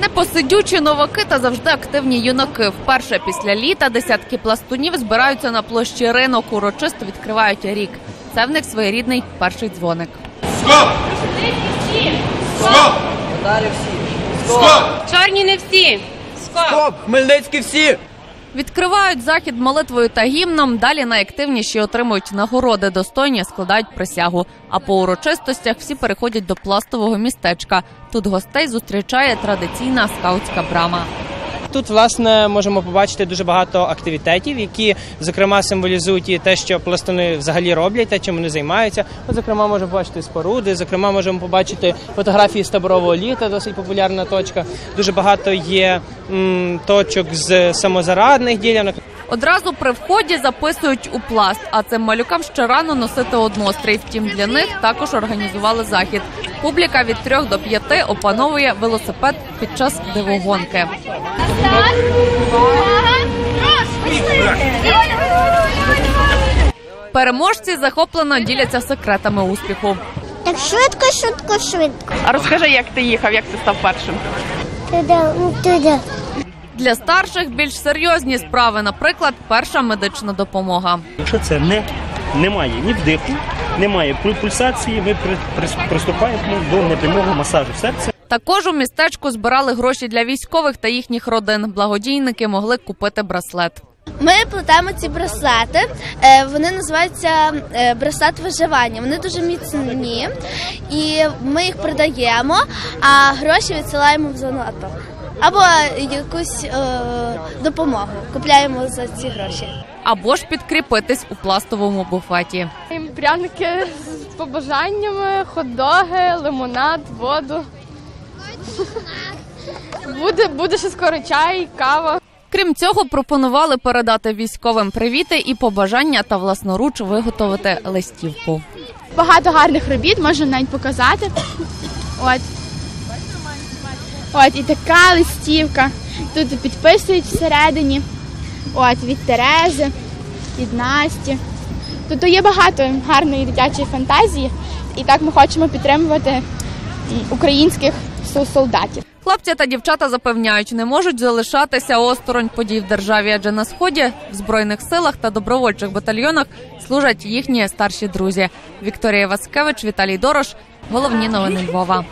Непосидючі новаки та завжди активні юнаки. Вперше після літа десятки пластунів збираються на площі ринок. Урочисто відкривають рік. Це в них своєрідний перший дзвоник. Стоп! Стоп! Стоп! Чорні не всі. Стоп! Хмельницькі всі! Відкривають захід молитвою та гімном. Далі найактивніші отримують нагороди, достойні складають присягу. А по урочистостях всі переходять до пластового містечка. Тут гостей зустрічає традиційна скаутська брама. Тут власне можемо побачити дуже багато активітетів, які зокрема символізують і те, що пластуни взагалі роблять, те, чим вони займаються. От, зокрема, можемо побачити споруди. Зокрема, можемо побачити фотографії з таборового літа, досить популярна точка. Дуже багато є м, точок з самозарадних ділянок. Одразу при вході записують у пласт, а цим малюкам ще рано носити однострій. Втім, для них також організували захід. Публіка від трьох до п'яти опановує велосипед під час дивогонки. Переможці захоплено діляться секретами успіху. Так швидко, швидко, швидко. А розкажи, як ти їхав, як ти став першим? Туди, туди. Для старших більш серйозні справи, наприклад, перша медична допомога. Якщо це не немає ні вдиху, немає пуль- пульсації, ми при, при- приступаємо до непрямого масажу серця. Також у містечку збирали гроші для військових та їхніх родин. Благодійники могли купити браслет. Ми плетемо ці браслети. Е, Вони називаються е, браслет виживання. Вони дуже міцні, і ми їх продаємо, а гроші відсилаємо в зону АТО. Або якусь е, допомогу купляємо за ці гроші. Або ж підкріпитись у пластовому буфеті. Пряники з побажаннями, хот-доги, лимонад, воду. Буде, буде ще скоро чай, кава. Крім цього, пропонували передати військовим привіти і побажання та власноруч виготовити листівку. багато гарних робіт, можна навіть показати. От. От, і така листівка. Тут підписують всередині. От, від Терези, від Насті. Тут є багато гарної дитячої фантазії, і так ми хочемо підтримувати українських солдатів. Хлопці та дівчата запевняють, не можуть залишатися осторонь подій в державі, адже на сході в збройних силах та добровольчих батальйонах служать їхні старші друзі. Вікторія Васкевич, Віталій Дорош. Головні новини Львова.